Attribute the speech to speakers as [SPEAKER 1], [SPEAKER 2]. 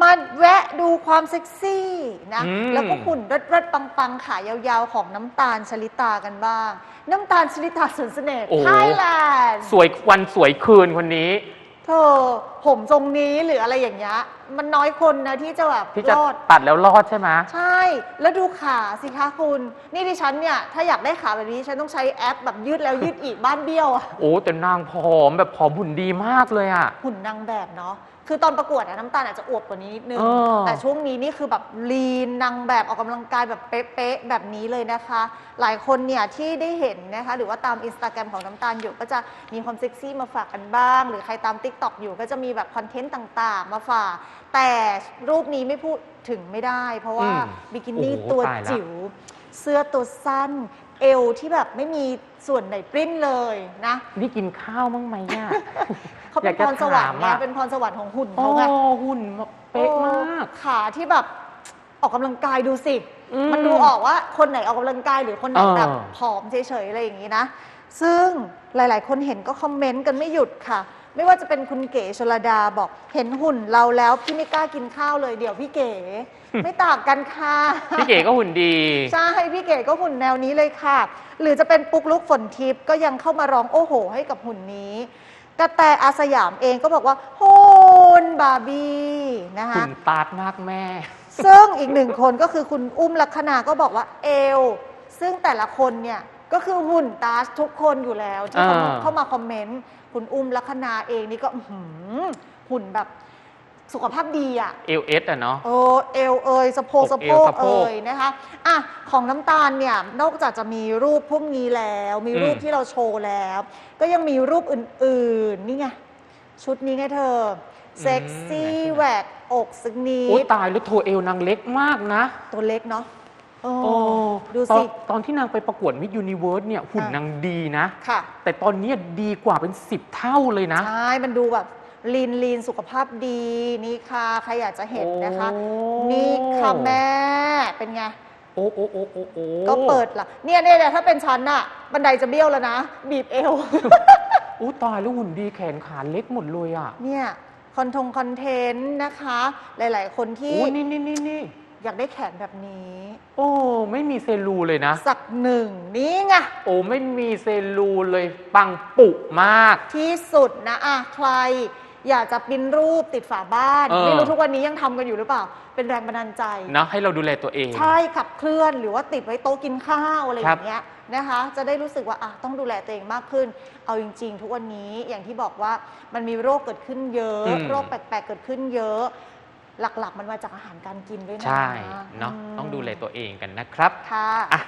[SPEAKER 1] มาแวะดูความเซ็กซี่นะ
[SPEAKER 2] อืม
[SPEAKER 1] แล้วก็หุ่นเริดๆปังๆ ขายาวๆ ของน้ำตาลชลิตากันบ้าง น้ำตาลชลิตาสวนเสน่ห์
[SPEAKER 2] โอ้
[SPEAKER 1] ไทยแลนด์
[SPEAKER 2] สวยวันสวยคืนคนนี้
[SPEAKER 1] เธอผมทรงนี้หรืออะไรอย่างเงี้ยมันน้อยคนนะที่จะแบบ
[SPEAKER 2] ที่จะ
[SPEAKER 1] รอด
[SPEAKER 2] ตัดแล้วรอดใช่ไหม
[SPEAKER 1] ใช่ แล้วดูขาสิคะคุณ นี่ดิฉันเนี่ย ถ้าอยากได้ขาแบบนี้ฉันต้องใช้แอปแบบยืดแล้วยืดอีกบ้านเบี้ยวอะ
[SPEAKER 2] โอ้แต่นางผอมแบบผอมหุ่นดีมากเลยอะ
[SPEAKER 1] หุ่นนางแบบเนาะ คือตอนประกวดอะน้ำตาลอาจจะอวบกว่านี้นิดนึง
[SPEAKER 2] เออ
[SPEAKER 1] แต่ช่วงนี้นี่คือแบบลีนนางแบบออกกำลังกายแบบเป๊ะๆแบบนี้เลยนะคะ หลายคนเนี่ยที่ได้เห็นนะคะ หรือว่าตามอินสตาแกรมของน้ำตาลอยู่ก็จะมีความเซ็กซี่มาฝากกันบ้าง หรือใครตาม t ิ k t o k อยู่ก็จะมีแบบคอนเทนต์ต่างๆ มาฝากแต่รูปนี้ไม่พูดถึงไม่ได้ เพราะว่า
[SPEAKER 2] อืม
[SPEAKER 1] บิกินี่
[SPEAKER 2] โอ้โห
[SPEAKER 1] ตัว
[SPEAKER 2] ตายละ
[SPEAKER 1] จิ๋วเสื้อตัวสั้น เอวที่แบบไม่มีส่วนไหนปริ้นเลยนะ
[SPEAKER 2] นี่กินข้าวมั้างไหมอะ
[SPEAKER 1] เขาเป็น
[SPEAKER 2] อยากจะ
[SPEAKER 1] พรสวรรค์
[SPEAKER 2] ถาม
[SPEAKER 1] ไง
[SPEAKER 2] อะ
[SPEAKER 1] เป็นพรสวรรค์ของหุ่น
[SPEAKER 2] โอ้
[SPEAKER 1] เขาไง
[SPEAKER 2] หุ่นเป๊ะมาก
[SPEAKER 1] โอ้ขาที่แบบออกกำลังกายดูสิ
[SPEAKER 2] อืม
[SPEAKER 1] มันดูออกว่าคนไหนออกกำลังกายหรือคนไหน
[SPEAKER 2] เออ
[SPEAKER 1] แบบผอมเฉยๆอะไรอย่างนี้นะ ซึ่งหลาย ๆ คนเห็นก็คอมเมนต์กันไม่หยุดค่ะ ไม่ว่าจะเป็นคุณเก๋ชลดาบอกเห็นหุ่นเราแล้วพี่ไม่กล้ากินข้าวเลยเดี๋ยวพี่เก๋ ไม่ต่างกันค่ะ
[SPEAKER 2] พี่เก๋ก็หุ่นดี
[SPEAKER 1] ใช่พี่เก๋ก็หุ่นแนวนี้เลยค่ะ หรือจะเป็นปุ๊กลุกฝนทิพย์ก็ยังเข้ามาร้องโอ้โห ให้กับหุ่นนี้กระแตอาสยามเองก็บอกว่าหุ่นบาร์บี้นะคะ
[SPEAKER 2] หุ่นตาดมากแม่
[SPEAKER 1] ซึ่งอีกหนึ่งคนก็คือคุณอุ้มลักษณาก็บอกว่าเอวซึ่งแต่ละคนเนี่ย ก็คือหุ่นตาชทุกคนอยู่แล้วที่เขา
[SPEAKER 2] อ่า
[SPEAKER 1] เข้ามาคอมเมนต์คุณอุ้มลักษณาเองนี่ก็อื้อหือหุ่นแบบสุขภาพดีอะ
[SPEAKER 2] เอลเอสอะเนาะ
[SPEAKER 1] โอ้เอวเอยสะโพก
[SPEAKER 2] อก
[SPEAKER 1] สะ
[SPEAKER 2] เอ
[SPEAKER 1] โพ
[SPEAKER 2] ว
[SPEAKER 1] ก
[SPEAKER 2] สะโพก
[SPEAKER 1] เอยนะคะอะของน้ำตาลเนี่ยนอกจากจะมีรูปพวกนี้แล้ว มีรูป
[SPEAKER 2] อืม
[SPEAKER 1] ที่เราโชว์แล้ว ก็ยังมีรูปอื่นๆ นี่ไง ชุดนี้ไงเธอ เซ็กซี่แหวกอกสักนิ
[SPEAKER 2] โอ้
[SPEAKER 1] ด
[SPEAKER 2] ตายแล้วโทเอลนางเล็กมากนะ
[SPEAKER 1] ตัวเล็กเนาะ โอ้
[SPEAKER 2] โอ้
[SPEAKER 1] ดู
[SPEAKER 2] ตอน
[SPEAKER 1] สิ
[SPEAKER 2] ตอนที่นางไปประกวดมิ s ยูนิเวิร์สเนี่ยหุ่น
[SPEAKER 1] อะ
[SPEAKER 2] นางดีนะ
[SPEAKER 1] ค่ะ
[SPEAKER 2] แต่ตอนนี้ดีกว่าเป็นสิบเท่าเลยนะ
[SPEAKER 1] ใช่ มันดูแบบลีนลีนสุขภาพดี นี่ค่ะ ใครอยากจะเห็นนะคะ
[SPEAKER 2] โอ้
[SPEAKER 1] นี่ค่ะแม่ เป็นไง
[SPEAKER 2] โอ้โอ้โอ้โอ้โอ้
[SPEAKER 1] ก็เปิดละเนี่ยเนี่ยเนี่ยถ้าเป็นชั้นอะบันไดจะเบี้ยวแล้วนะ บีบเอว
[SPEAKER 2] อู้ตายแล้วหุ่นดีแขนขาเล็กหมดเลยอะ
[SPEAKER 1] เนี่ย คอนทงคอนเทนต์นะคะ หลาย ๆ คนที่
[SPEAKER 2] โอ้นี่นี่นี่นี่
[SPEAKER 1] อยากได้แขนแบบนี้
[SPEAKER 2] โอ้ไม่มีเซลลูเลยนะ
[SPEAKER 1] สักหนึ่งนี่ไง
[SPEAKER 2] โอ้ไม่มีเซลลูเลย ปังปุมาก
[SPEAKER 1] ที่สุดนะอะใคร อยากจะปริ้นรูปติดฝาบ้าน
[SPEAKER 2] เออ
[SPEAKER 1] ไม่รู้ทุกวันนี้ยังทำกันอยู่หรือเปล่า เป็นแรงบันดาลใจ
[SPEAKER 2] นะให้เราดูแลตัวเอง
[SPEAKER 1] ใช่ขับเคลื่อนหรือว่าติดไว้โต๊ะกินข้าวอะไรอ
[SPEAKER 2] ครับ
[SPEAKER 1] ย่างเงี้ยนะคะ จะได้รู้สึกว่าอะต้องดูแลตัวเองมากขึ้น เอาจริง ๆ ทุกวันนี้อย่างที่บอกว่ามันมีโรคเกิดขึ้นเยอะ
[SPEAKER 2] อืม
[SPEAKER 1] โรคแปลกๆเกิดขึ้นเยอะ หลักๆ มันมาจากอาหารการกินด้วยนะ
[SPEAKER 2] ใช่เนาะ
[SPEAKER 1] ม
[SPEAKER 2] ต้องดูแลตัวเองกันนะครับ
[SPEAKER 1] ค่ะ
[SPEAKER 2] อะ